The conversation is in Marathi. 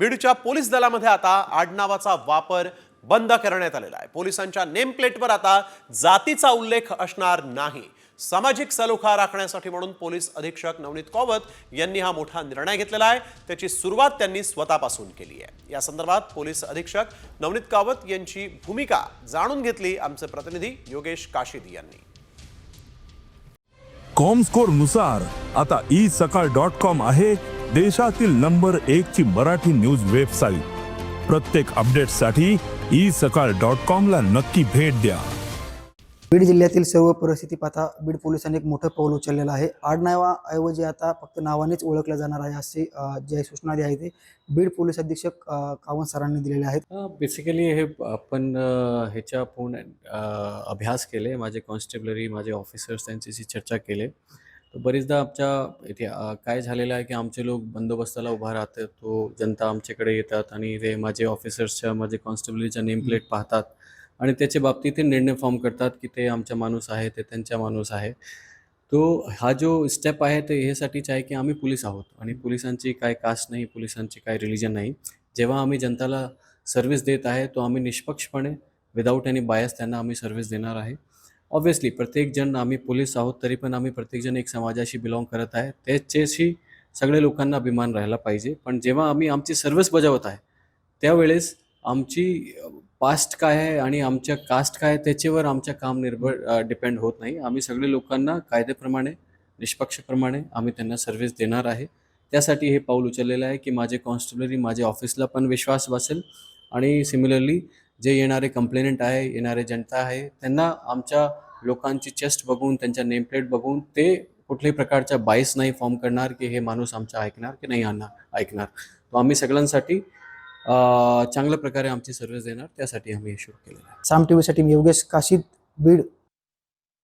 बीडच्या पोलीस दलामध्ये आता आडनावाचा वापर बंद करण्यात आलेला आहे. पोलिसांच्या नेम प्लेटवर आता जातीचा उल्लेख असणार नाही. सामाजिक सलोखा राखण्यासाठी म्हणून पोलीस अधीक्षक नवनीत कौवत यांनी हा मोठा निर्णय घेतलेला आहे. त्याची सुरुवात त्यांनी स्वतःपासून केली आहे. या संदर्भात पोलीस अधीक्षक नवनीत कावत यांची भूमिका जाणून घेतली आमचे प्रतिनिधी योगेश काशिद यांनी. कॉम स्कोरनुसार आता ई सकाळ डॉट कॉम आहे. देशातील नंबर एक ची मराठी न्यूज वेबसाईट. प्रत्येक अपडेटसाठी ई सकाळ डॉट कॉम ला नक्की भेट द्या. बीड जिल्ह्यातील सर्व परिस्थिती पाहता बीड पोलिसांनी एक मोठं पाऊल उचललेलं आहे. आडनावाऐवजी आता फक्त नावानेच ओळखलं जाणार आहे असे अ, जे सूचना आहे ते बीड पोलीस अधीक्षक अ, कावंत सरांनी दिलेले आहेत. बेसिकली हे आपण ह्याच्या पूर्ण अ, अभ्यास केले. माझे कॉन्स्टेबलरी माझे ऑफिसर्स त्यांच्याशी चर्चा केले. तर बरेचदा आमच्या इथे अ, काय झालेलं आहे की आमचे लोक बंदोबस्ताला उभा राहतात. तो जनता आमच्याकडे येतात आणि ते माझे ऑफिसर्सच्या माझे कॉन्स्टेबलरीच्या नेम प्लेट पाहतात आणि त्याच्या बाबतीत ते निर्णय फॉर्म करतात की ते आमचा माणूस आहे ते त्यांचा माणूस आहे. तो हा जो स्टेप आहे ते ह्यासाठीच आहे की आम्ही पोलीस आहोत आणि पोलिसांची काय कास्ट नाही पोलिसांची काय रिलिजन नाही. जेव्हा आम्ही जनताला सर्व्हिस देत आहे तो आम्ही निष्पक्षपणे विदाऊट एनी बायस त्यांना आम्ही सर्व्हिस देणार आहे. ऑब्व्हियसली प्रत्येकजण आम्ही पोलीस आहोत तरी पण आम्ही प्रत्येकजण एक समाजाशी बिलॉंग करत आहे. त्याच्याशी सगळ्या लोकांना अभिमान राहायला पाहिजे. पण जेव्हा आम्ही आमची सर्व्हिस बजावत आहे त्यावेळेस आमची पास्ट काय आहे आणि आमच्या कास्ट काय आहे त्याच्यावर आमचं काम निर्भर डिपेंड होत नाही. आम्ही सगळे लोकांना कायद्याप्रमाणे निष्पक्षप्रमाणे आम्ही त्यांना सर्व्हिस देणार आहे. त्यासाठी हे पाऊल उचललेलं आहे की माझे कॉन्स्टेबलरी माझ्या ऑफिसला पण विश्वास बसेल. आणि सिमिलरली जे येणारे कंप्लेनंट आहे येणारे जनता आहे त्यांना आमच्या लोकांची चेस्ट बघून त्यांच्या नेमप्लेट बघून ते कुठल्याही प्रकारच्या बाईस नाही फॉर्म करणार की हे माणूस आमचा ऐकणार की नाही आणणार ऐकणार. तो आम्ही सगळ्यांसाठी चांगल्या प्रकारे आमची सर्व्हिस देणार त्यासाठी आम्ही हे शूट केलेलं आहे. साम टी व्हीसाठी मी योगेश काशीद बीड